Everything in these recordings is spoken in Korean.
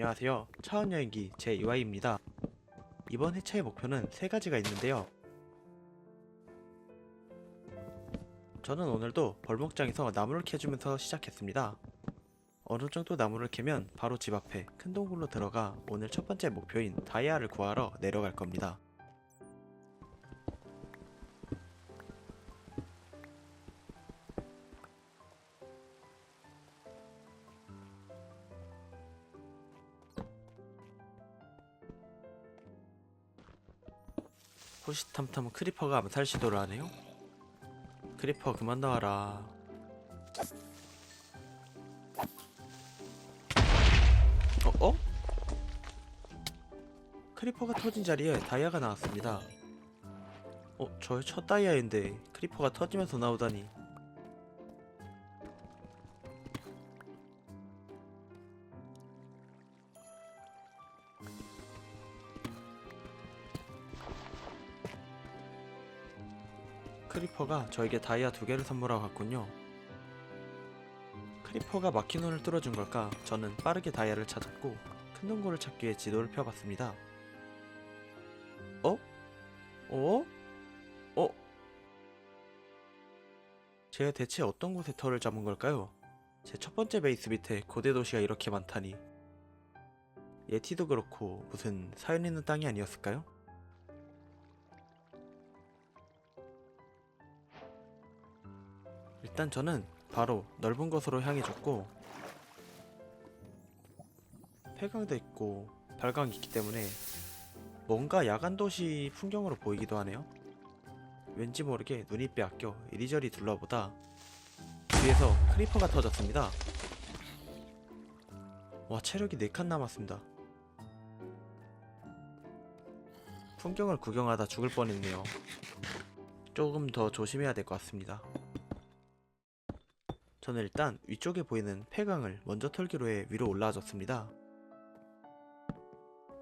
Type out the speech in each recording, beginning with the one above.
안녕하세요. 차원여행기 제2화입니다. 이번 회차의 목표는 세 가지가 있는데요. 저는 오늘도 벌목장에서 나무를 캐주면서 시작했습니다. 어느 정도 나무를 캐면 바로 집 앞에 큰 동굴로 들어가 오늘 첫 번째 목표인 다이아를 구하러 내려갈 겁니다. 호시탐탐 크리퍼가 암살 시도를 하네요. 크리퍼 그만 나와라. 어? 어? 크리퍼가 터진 자리에 다이아가 나왔습니다. 어, 저의 첫 다이아인데 크리퍼가 터지면서 나오다니. 크리퍼가 저에게 다이아 두 개를 선물하고 갔군요. 크리퍼가 혼을 뚫어준 걸까? 저는 빠르게 다이아를 찾았고 큰 동굴을 찾기 위해 지도를 펴봤습니다. 어? 어? 어? 제가 대체 어떤 곳에 털을 잡은 걸까요? 제 첫 번째 베이스 밑에 고대 도시가 이렇게 많다니. 예티도 그렇고 무슨 사연 있는 땅이 아니었을까요? 일단 저는 바로 넓은 곳으로 향해졌고 폐광도 있고 발광이 있기 때문에 뭔가 야간 도시 풍경으로 보이기도 하네요. 왠지 모르게 눈이 빼앗겨 이리저리 둘러보다 뒤에서 크리퍼가 터졌습니다. 와 체력이 4칸 남았습니다. 풍경을 구경하다 죽을 뻔했네요. 조금 더 조심해야 될 것 같습니다. 저는 일단 위쪽에 보이는 폐강을 먼저 털기로 해 위로 올라와줬습니다.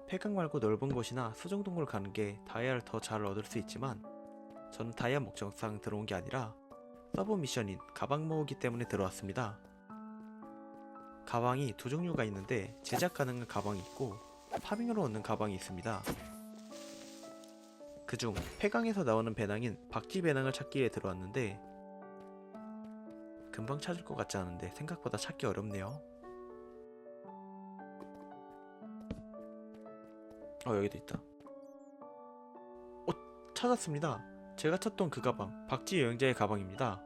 폐강 말고 넓은 곳이나 수정동굴 가는 게 다이아를 더 잘 얻을 수 있지만 저는 다이아 목적상 들어온 게 아니라 서브 미션인 가방 모으기 때문에 들어왔습니다. 가방이 두 종류가 있는데 제작 가능한 가방이 있고 파밍으로 얻는 가방이 있습니다. 그중 폐강에서 나오는 배낭인 박쥐 배낭을 찾기 위해 들어왔는데 금방 찾을 것 같지 않은데 생각보다 찾기 어렵네요. 어 여기도 있다. 어 찾았습니다. 제가 찾던 그 가방 박쥐 여행자의 가방입니다.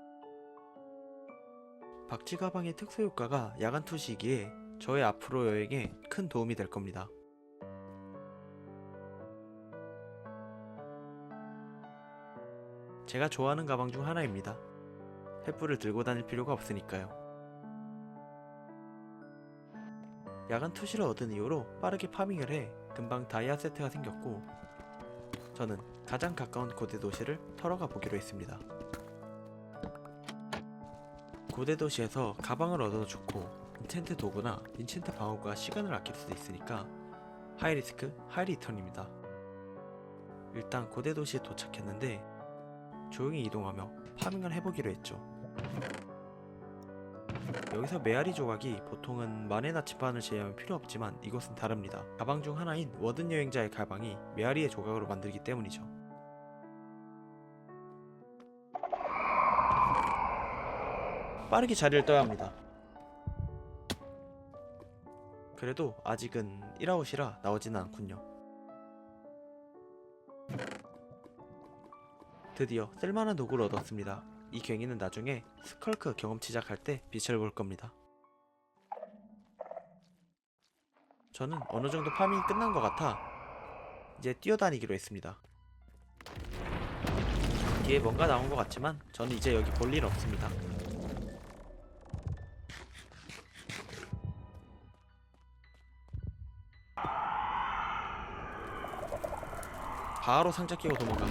박쥐 가방의 특수 효과가 야간 투시이기에 저의 앞으로 여행에 큰 도움이 될 겁니다. 제가 좋아하는 가방 중 하나입니다. 횃불을 들고 다닐 필요가 없으니까요. 야간 투시를 얻은 이후로 빠르게 파밍을 해 금방 다이아 세트가 생겼고 저는 가장 가까운 고대 도시를 털어가 보기로 했습니다. 고대 도시에서 가방을 얻어도 좋고 인챈트 도구나 인챈트 방어구가 시간을 아낄 수도 있으니까 하이리스크 하이리턴입니다. 일단 고대 도시에 도착했는데 조용히 이동하며 파밍을 해보기로 했죠. 여기서 메아리 조각이 보통은 나침반을 제외하면 필요 없지만 이것은 다릅니다. 가방 중 하나인 워든 여행자의 가방이 메아리의 조각으로 만들기 때문이죠. 빠르게 자리를 떠야 합니다. 그래도 아직은 1아웃이라 나오지는 않군요. 드디어 쓸만한 도구를 얻었습니다. 이 괭이는 나중에 스컬크 경험치작 할 때 빛을 볼 겁니다. 저는 어느 정도 파밍이 끝난 것 같아 이제 뛰어다니기로 했습니다. 뒤에 뭔가 나온 것 같지만 저는 이제 여기 볼 일 없습니다. 바로 상자 끼고 도망가.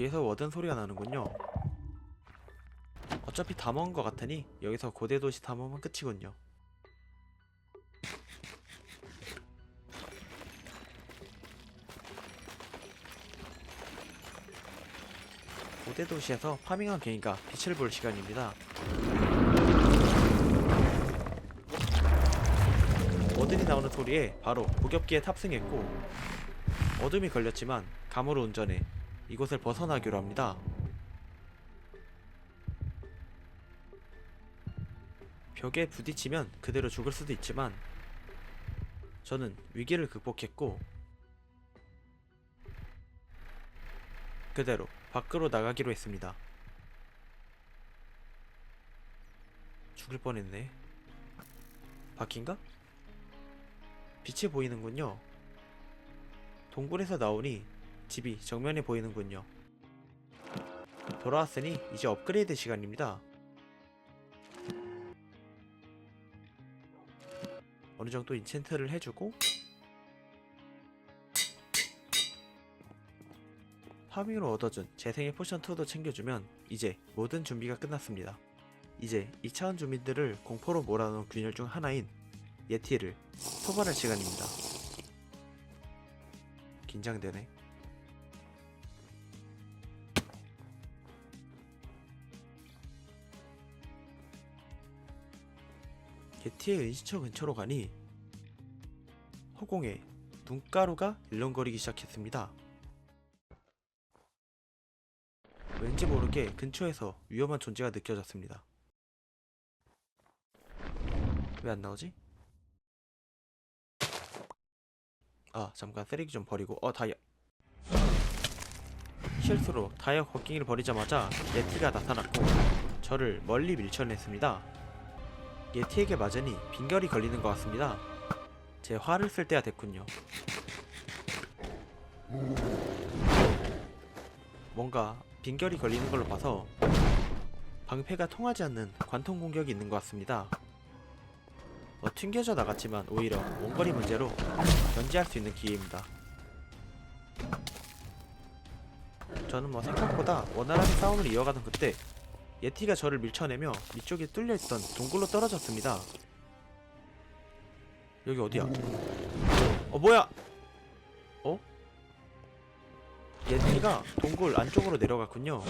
뒤에서 워든 소리가 나는군요. 어차피 다 먹은 것 같으니 여기서 고대도시 탐험은 끝이군요. 고대도시에서 파밍한 개인가 빛을 볼 시간입니다. 워든이 나오는 소리에 바로 고격기에 탑승했고 어둠이 걸렸지만 감으로 운전해 이곳을 벗어나기로 합니다. 벽에 부딪히면 그대로 죽을 수도 있지만 저는 위기를 극복했고 그대로 밖으로 나가기로 했습니다. 죽을 뻔했네. 바퀴인가? 빛이 보이는군요. 동굴에서 나오니 집이 정면에 보이는군요. 돌아왔으니 이제 업그레이드 시간입니다. 어느 정도 인챈트를 해주고 파밍으로 얻어준 재생의 포션 2도 챙겨주면 이제 모든 준비가 끝났습니다. 이제 2차원 주민들을 공포로 몰아넣은 균열 중 하나인 예티를 토벌할 시간입니다. 긴장되네. 예티의 은시처 근처로 가니 허공에 눈가루가 일렁거리기 시작했습니다. 왠지 모르게 근처에서 위험한 존재가 느껴졌습니다. 왜 안 나오지? 아 잠깐 쓰레기 좀 버리고 어 다이아 실수로 다이아 걷기를 버리자마자 예티가 나타났고 저를 멀리 밀쳐냈습니다 예티에게 맞으니 빈결이 걸리는 것 같습니다. 제 화를 쓸 때가 됐군요. 뭔가 빈결이 걸리는 걸로 봐서 방패가 통하지 않는 관통 공격이 있는 것 같습니다. 뭐 튕겨져 나갔지만 오히려 원거리 문제로 견제할 수 있는 기회입니다. 저는 뭐 생각보다 원활하게 싸움을 이어가던 그때 예티가 저를 밀쳐내며 위쪽에 뚫려있던 동굴로 떨어졌습니다. 여기 어디야? 어 뭐야? 어? 예티가 동굴 안쪽으로 내려갔군요.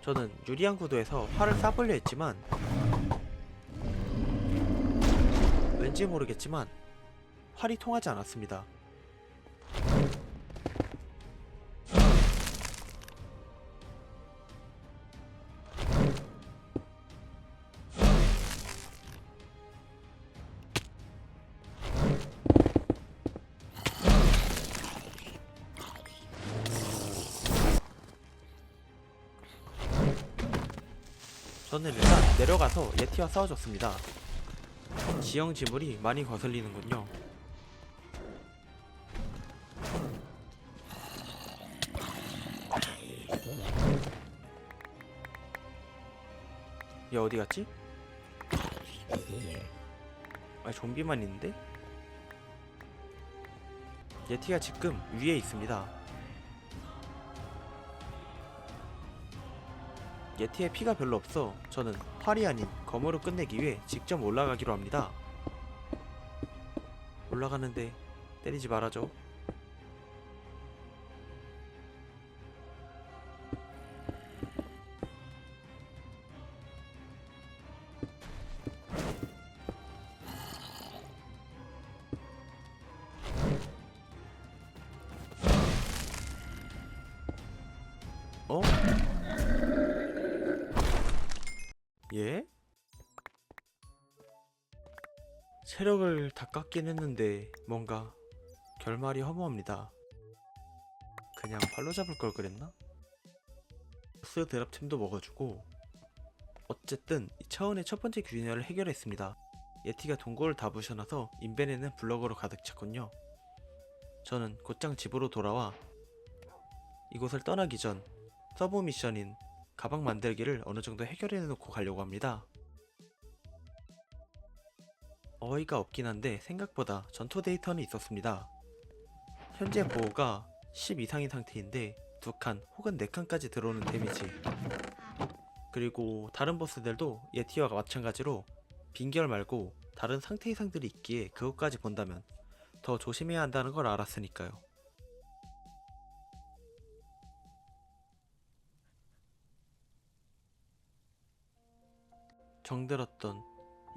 저는 유리한 구도에서 활을 쏴보려 했지만 왠지 모르겠지만 활이 통하지 않았습니다. 저는 일단 내려가서 예티와 싸워줬습니다. 지형 지물이 많이 거슬리는군요. 얘 어디 갔지? 아 좀비만 있는데? 예티가 지금 위에 있습니다. 예티의 피가 별로 없어 저는 활이 아닌 검으로 끝내기 위해 직접 올라가기로 합니다. 올라가는데 때리지 말아줘. 어? 예? 체력을 다 깎긴 했는데 뭔가 결말이 허무합니다. 그냥 발로 잡을 걸 그랬나? 보스 드랍템도 먹어주고 어쨌든 이 차원의 첫 번째 균열을 해결했습니다. 예티가 동굴을 다 부셔놔서 인벤에는 블럭으로 가득 찼군요. 저는 곧장 집으로 돌아와 이곳을 떠나기 전 서브 미션인 가방 만들기를 어느 정도 해결해 놓고 가려고 합니다. 어이가 없긴 한데 생각보다 전투 데이터는 있었습니다. 현재 보호가 10 이상인 상태인데 2칸 혹은 4칸까지 들어오는 데미지 그리고 다른 보스들도 예티와 마찬가지로 빈결 말고 다른 상태 이상들이 있기에 그것까지 본다면 더 조심해야 한다는 걸 알았으니까요. 정들었던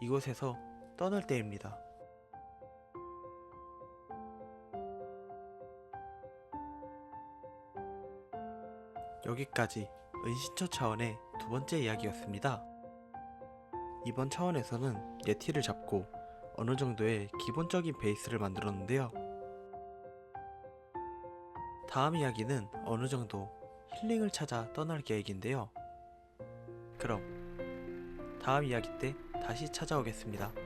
이곳에서 떠날 때입니다. 여기까지 은신처 차원의 두 번째 이야기였습니다. 이번 차원에서는 예티를 잡고 어느 정도의 기본적인 베이스를 만들었는데요. 다음 이야기는 어느 정도 힐링을 찾아 떠날 계획인데요. 그럼 다음 이야기 때 다시 찾아오겠습니다.